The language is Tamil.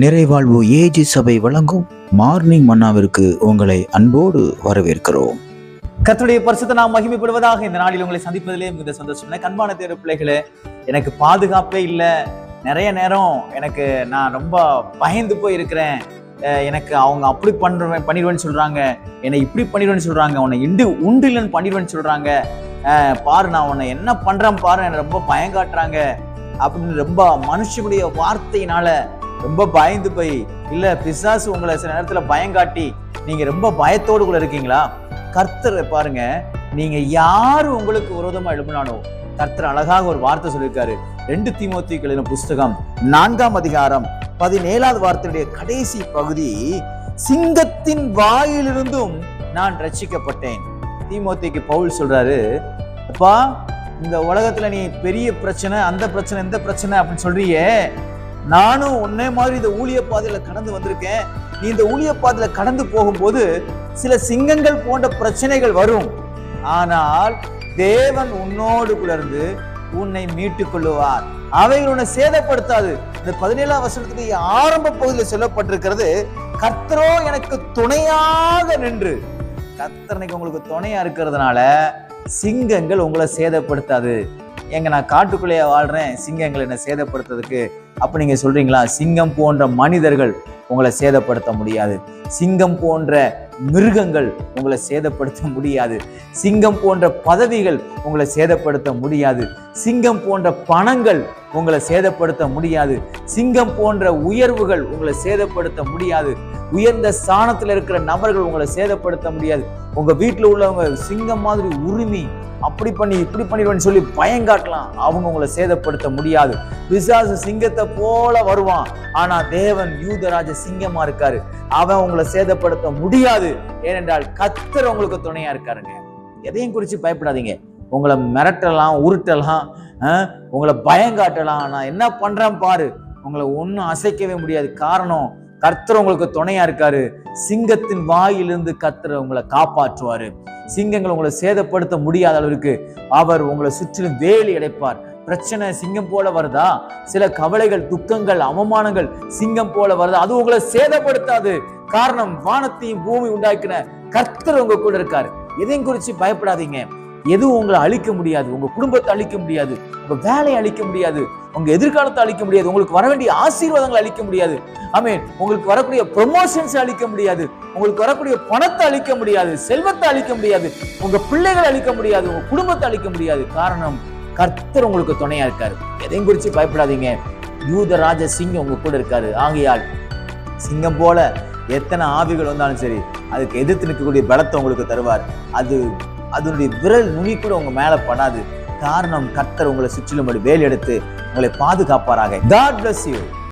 நிறைவாழ்வு ஏஜி சபை வழங்கும் மார்னிங் மன்னாவிற்கு உங்களை அன்போடு வரவேற்கிறோம். கத்துடைய பரிசுத்த நாம் மகிமைப்படுவதாக இந்த நாளில் உங்களை சந்திப்பதிலே மிகுந்த சந்தோஷம். எனக்கு தேர்வு பிள்ளைகளே எனக்கு பாதுகாப்பே இல்லை. நிறைய நேரம் எனக்கு நான் ரொம்ப பயந்து போய் இருக்கிறேன் எனக்கு அவங்க அப்படி பண்ணுறேன் பண்ணிடுவேன்னு சொல்றாங்க. என்னை இப்படி பண்ணிடுவேன்னு சொல்றாங்க. உன்னை இண்டு உண்டு இல்லைன்னு பண்ணிடுவேன்னு சொல்றாங்க. பாரு நான் உன்னை என்ன பண்றேன் பாரு. என்னை ரொம்ப பயங்காட்டுறாங்க. அப்படின்னு ரொம்ப மனுஷனுடைய வார்த்தையினால ரொம்ப பயந்து போய் இல்ல பிசாசு உங்களை சில நேரத்துல பயங்காட்டி நீங்க ரொம்ப பயத்தோடு கூட இருக்கீங்களா? கர்த்தர் பாருங்க நீங்க யாரு உங்களுக்கு விரோதமா எழுப்பினானோ? கர்த்தர் அழகாக ஒரு வார்த்தை சொல்லியிருக்காரு. ரெண்டு தீமோத்தி புஸ்தகம் நான்காம் அதிகாரம் பதினேழாவது வார்த்தையுடைய கடைசி பகுதி சிங்கத்தின் வாயிலிருந்தும் நான் ரட்சிக்கப்பட்டேன் திமுத்திக்கு பவுல் சொல்றாரு அப்பா இந்த உலகத்துல நீ பெரிய பிரச்சனை அந்த பிரச்சனை இந்த பிரச்சனை அப்படின்னு சொல்றியே நானும் உன்னே மாதிரி இந்த ஊழிய பாதையில கடந்து வந்திருக்கேன். நீ இந்த ஊழிய பாதையில கடந்து போகும்போது சில சிங்கங்கள் போன்ற பிரச்சனைகள் வரும். ஆனால் தேவன் உன்னோடு குளர்ந்து உன்னை மீட்டுக் கொள்ளுவார். அவைகள் உன்னை சேதப்படுத்தாது. இந்த பதினேழாம் வசனத்துக்கு ஆரம்ப பகுதியில் சொல்லப்பட்டிருக்கிறது கர்த்தரோ எனக்கு துணையாக நின்று. கர்த்தனைக்கு உங்களுக்கு துணையா இருக்கிறதுனால சிங்கங்கள் உங்களை சேதப்படுத்தாது. எங்க நான் காட்டுக்குள்ளேயே வாழ்றேன் சிங்கங்கள் என்னை சேதப்படுத்துறதுக்கு. அப்போ நீங்கள் சொல்றீங்களா சிங்கம் போன்ற மனிதர்கள் உங்களை சேதப்படுத்த முடியாது. சிங்கம் போன்ற மிருகங்கள் உங்களை சேதப்படுத்த முடியாது. சிங்கம் போன்ற பதவிகள் உங்களை சேதப்படுத்த முடியாது. சிங்கம் போன்ற பணங்கள் உங்களை சேதப்படுத்த முடியாது. சிங்கம் போன்ற உயர்வுகள் உங்களை சேதப்படுத்த முடியாது. உயர்ந்த ஸ்தானத்தில் இருக்கிற நபர்கள் உங்களை சேதப்படுத்த முடியாது. உங்கள் வீட்டில் உள்ளவங்க சிங்கம் மாதிரி உரிமை அப்படி பண்ணி இப்படி பண்ணிடுவேன்னு சொல்லி பயங்காட்டலாம் அவங்க உங்களை சேதப்படுத்த முடியாது. பிசாசு சிங்கத்தை போல வருவான். ஆனா தேவன் யூதராஜ சிங்கமா இருக்காரு. அவன் உங்களை சேதப்படுத்த முடியாது. ஏனென்றால் கத்தர் உங்களுக்கு துணையா இருக்காருங்க. எதையும் குறித்து பயப்படாதீங்க. உங்களை மிரட்டலாம் உருட்டலாம் உங்களை பயங்காட்டலாம் நான் என்ன பண்றேன் பாரு. உங்களை ஒன்றும் அசைக்கவே முடியாது. காரணம் கர்த்தர் உங்களுக்கு துணையா இருக்காரு. சிங்கத்தின் வாயிலிருந்து கர்த்தர் உங்களை காப்பாற்றுவாரு. சிங்கங்கள் உங்களை சேதப்படுத்த முடியாத அளவிற்கு அவர் உங்களை சுற்றிலும் வேலி அடைப்பார். பிரச்சனை சிங்கம் போல வருதா? சில கவலைகள் துக்கங்கள் அவமானங்கள் சிங்கம் போல வருதா? அது உங்களை சேதப்படுத்தாது. காரணம் வானத்தையும் பூமி உண்டாக்கின கர்த்தர் உங்க கூட இருக்காரு. எதையும் குறித்து பயப்படாதீங்க. எதுவும் உங்களை அழிக்க முடியாது உங்க குடும்பத்தை அழிக்க முடியாது உங்க வேலையை அழிக்க முடியாது உங்க எதிர்காலத்தை அழிக்க முடியாது உங்களுக்கு வர வேண்டிய ஆசீர்வாதங்களை அழிக்க முடியாது ஆமென் உங்களுக்கு வரக்கூடிய ப்ரொமோஷன்ஸ் அழிக்க முடியாது உங்களுக்கு வரக்கூடிய பணத்தை அழிக்க முடியாது செல்வத்தை அழிக்க முடியாது உங்க பிள்ளைகளை அழிக்க முடியாது உங்க குடும்பத்தை அழிக்க முடியாது காரணம் கர்த்தர் உங்களுக்கு துணையா இருக்காரு எதையும் குறித்து பயப்படாதீங்க யூத ராஜ சிங்கம் உங்க கூட இருக்காரு ஆகையால் சிங்கம் போல எத்தனை ஆவிகள் வந்தாலும் சரி அதுக்கு எதிர்த்து நிற்கக்கூடிய பலத்தை உங்களுக்கு தருவார் அது அதனுடைய விரல் நுனி கூட உங்க மேல படாது. காரணம் கர்த்தர் உங்களை சுற்றிலும் வேலை வேல் எடுத்து உங்களை பாதுகாப்பாராக. God bless you